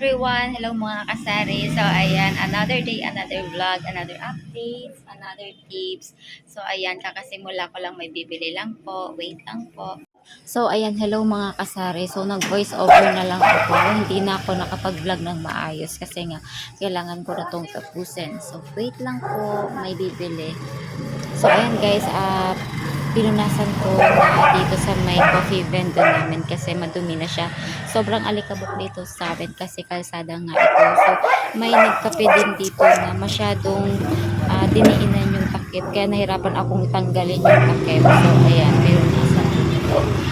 everyone! Hello mga kasari! So ayan, another day, another vlog, another updates, another tips. So ayan, kakasimula ko lang may bibili lang po. Wait lang po. So ayan, hello mga kasari. So nag voice over na lang ako. Hindi na ako nakapag-vlog ng maayos kasi nga kailangan ko na tong tapusin. So wait lang po, may bibili. So ayan guys, ah pinunasan ko dito sa may coffee vendor namin kasi madumi na siya. Sobrang alikabok dito sa amin kasi kalsada nga ito. So may nagkape din dito na masyadong ah, diniinan yung takip kaya nahirapan akong tanggalin yung takip. So ayan, pinunasan ko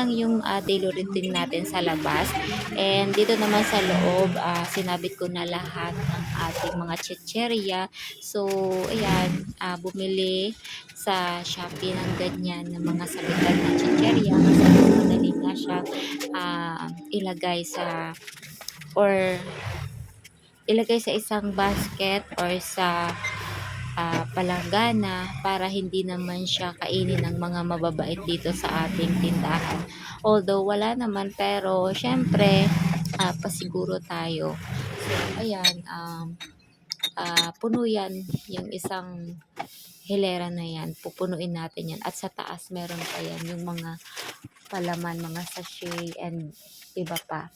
lang yung ah, daily routine natin sa labas. And dito naman sa loob, ah, sinabit ko na lahat ng ating mga chicheria. So, ayan, ah, bumili sa Shopee ng ganyan ng mga sabitan na chicheria kasi madali nga siya ah, ilagay sa or ilagay sa isang basket or sa palanggana para hindi naman siya kainin ng mga mababait dito sa ating tindahan. Although wala naman pero syempre ah, pasiguro tayo. So ayan um, ah, puno yan yung isang hilera na yan. Pupunuin natin yan. At sa taas meron pa yan yung mga palaman, mga sachet and iba pa.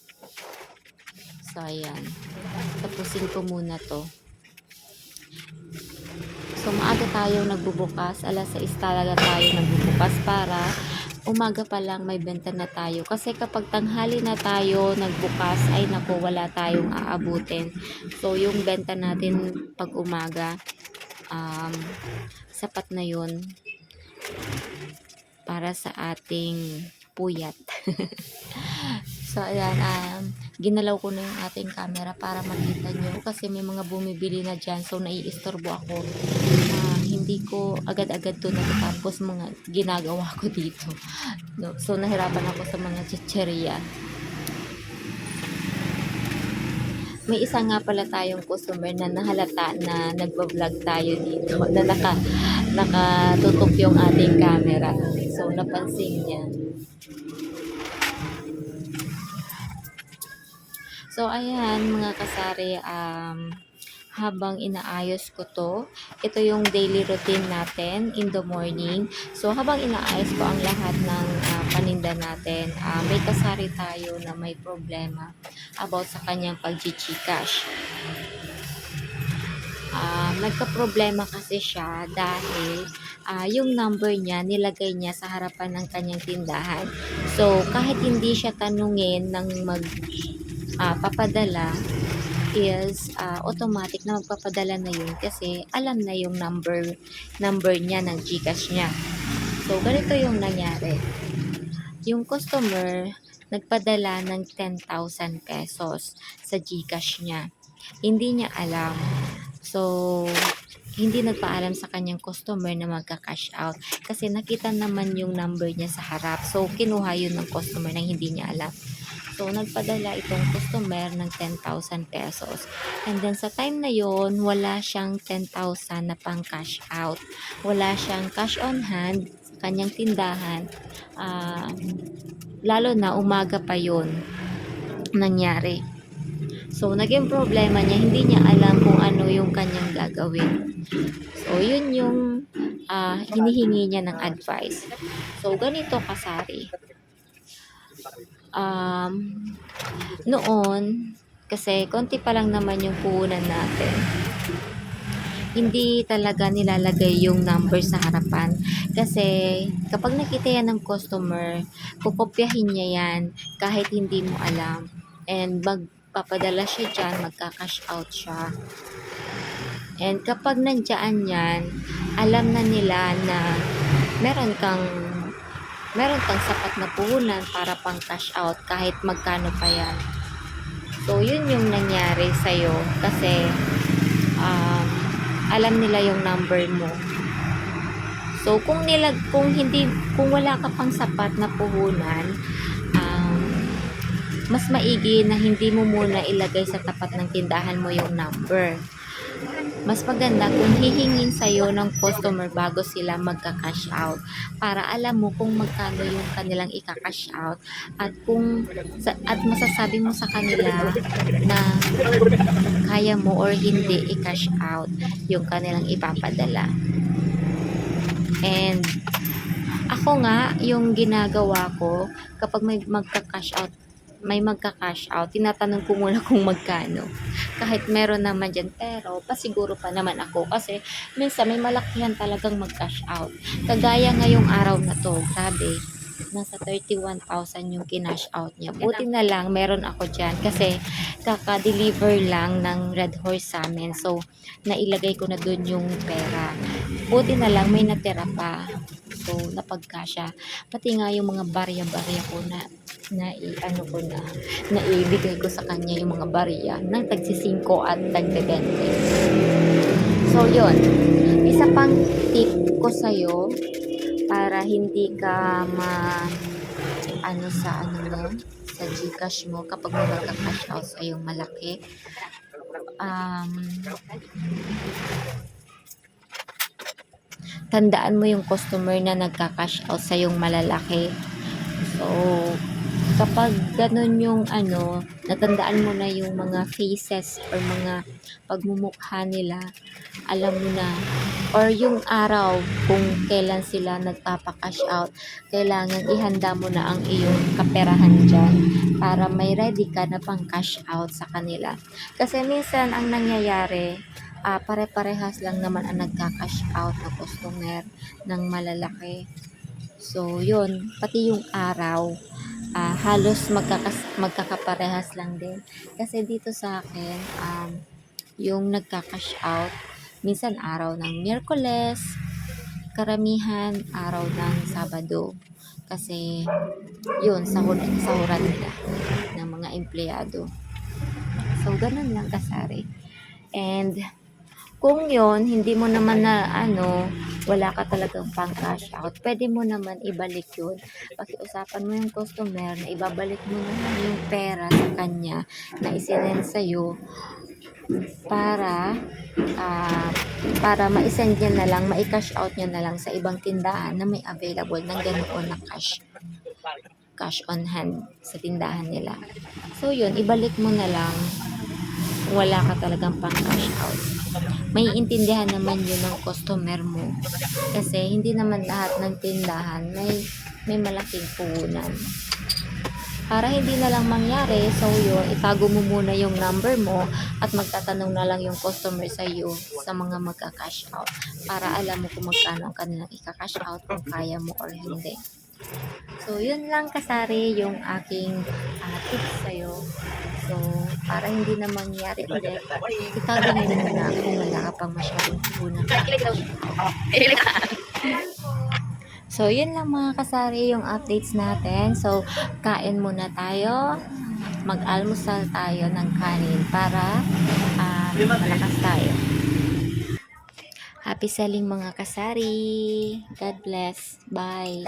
So ayan. Tapusin ko muna to. So maaga tayo nagbubukas. Alas 6 talaga tayo nagbubukas para umaga pa lang may benta na tayo. Kasi kapag tanghali na tayo nagbukas, ay naku, wala tayong aabutin. So, yung benta natin pag umaga, um, sapat na yun para sa ating puyat. so, ayan, um, ginalaw ko na yung ating camera para makita nyo kasi may mga bumibili na dyan so naiistorbo ako. Ah, hindi ko agad-agad to natatapos mga ginagawa ko dito. No? so nahirapan ako sa mga chicheria. May isa nga pala tayong customer na nahalata na nagbablog tayo dito na naka, nakatutok yung ating camera. So napansin niya So, ayan mga kasari, um, habang inaayos ko to, ito yung daily routine natin in the morning. So, habang inaayos ko ang lahat ng ah, paninda natin, ah, may kasari tayo na may problema about sa kanyang pag-gcash. Ah, nagka-problema kasi siya dahil ah, yung number niya nilagay niya sa harapan ng kanyang tindahan. So, kahit hindi siya tanungin ng mag ah, papadala is ah, automatic na magpapadala na yun kasi alam na yung number number niya ng GCash niya. So, ganito yung nangyari. Yung customer nagpadala ng 10,000 pesos sa GCash niya. Hindi niya alam. So, hindi nagpaalam sa kanyang customer na magka-cash out kasi nakita naman yung number niya sa harap. So, kinuha yun ng customer na hindi niya alam. So, nagpadala itong customer ng 10,000 pesos. And then, sa time na yon wala siyang 10,000 na pang cash out. Wala siyang cash on hand sa kanyang tindahan. Ah, lalo na umaga pa yon nangyari. So, naging problema niya, hindi niya alam kung ano yung kanyang gagawin. So, yun yung ah, hinihingi niya ng advice. So, ganito kasari um, noon, kasi konti pa lang naman yung puhunan natin, hindi talaga nilalagay yung number sa harapan. Kasi kapag nakita yan ng customer, kukopyahin niya yan kahit hindi mo alam. And magpapadala siya dyan, magka-cash out siya. And kapag nandiyan yan, alam na nila na meron kang meron kang sapat na puhunan para pang cash out kahit magkano pa yan. So, yun yung nangyari sa'yo kasi um, alam nila yung number mo. So, kung nila, kung hindi, kung wala ka pang sapat na puhunan, um, mas maigi na hindi mo muna ilagay sa tapat ng tindahan mo yung number. Mas maganda kung hihingin sa'yo ng customer bago sila magka-cash out para alam mo kung magkano yung kanilang ika-cash out at kung at masasabi mo sa kanila na kaya mo or hindi i-cash out yung kanilang ipapadala. And ako nga, yung ginagawa ko kapag may magka-cash out, may magka-cash out, tinatanong ko muna kung magkano. Kahit meron naman dyan, pero pasiguro pa naman ako kasi minsan may malakihan talagang mag-cash out. Kagaya ngayong araw na to, grabe, nasa 31,000 yung kinash out niya. Buti na lang, meron ako dyan kasi kaka-deliver lang ng Red Horse sa amin. So, nailagay ko na dun yung pera. Buti na lang, may natira pa. So, napagkasya. Pati nga yung mga barya-barya ko na na i- ano ko na naibigay ko sa kanya yung mga barya ng tagsisingko at tagdegante. So, yun. Isa pang tip ko sa'yo para hindi ka ma ano sa ano mo sa Gcash mo kapag magka-cash out sa yung malaki. Um, tandaan mo yung customer na nagka-cash out sa yung malalaki. So, kapag ganun yung ano, natandaan mo na yung mga faces or mga pagmumukha nila, alam mo na, or yung araw kung kailan sila nagpapa-cash out, kailangan ihanda mo na ang iyong kaperahan dyan para may ready ka na pang cash out sa kanila. Kasi minsan ang nangyayari, ah, pare-parehas lang naman ang nagka-cash out na customer ng malalaki. So, yun, pati yung araw, ah, halos magkakas- magkakaparehas lang din. Kasi dito sa akin, um, yung nagka-cash out, minsan araw ng Miyerkules, karamihan araw ng Sabado. Kasi, yun, sahur, sahuran nila ng mga empleyado. So, ganun lang kasari. And, kung yon hindi mo naman na ano, wala ka talagang pang cash out, pwede mo naman ibalik yun. Pakiusapan mo yung customer na ibabalik mo naman yung pera sa kanya na isinend sa'yo para ah, para ma-send niya na lang, ma-cash out niya na lang sa ibang tindahan na may available ng ganoon na cash cash on hand sa tindahan nila. So yun, ibalik mo na lang wala ka talagang pang cash out. May intindihan naman yun ng customer mo. Kasi hindi naman lahat ng tindahan may may malaking puhunan. Para hindi na lang mangyari, so yun, itago mo muna yung number mo at magtatanong na lang yung customer sa iyo sa mga magka-cash out para alam mo kung magkano ang kanilang ika-cash out kung kaya mo or hindi. So, yun lang kasari yung aking ah, tips sa'yo. So, para hindi na mangyari ulit, itago mo muna kung wala ka pang masyadong puhunan. So, yun lang mga kasari yung updates natin. So, kain muna tayo. Mag-almusal tayo ng kanin para ah, malakas tayo. Happy selling mga kasari. God bless. Bye.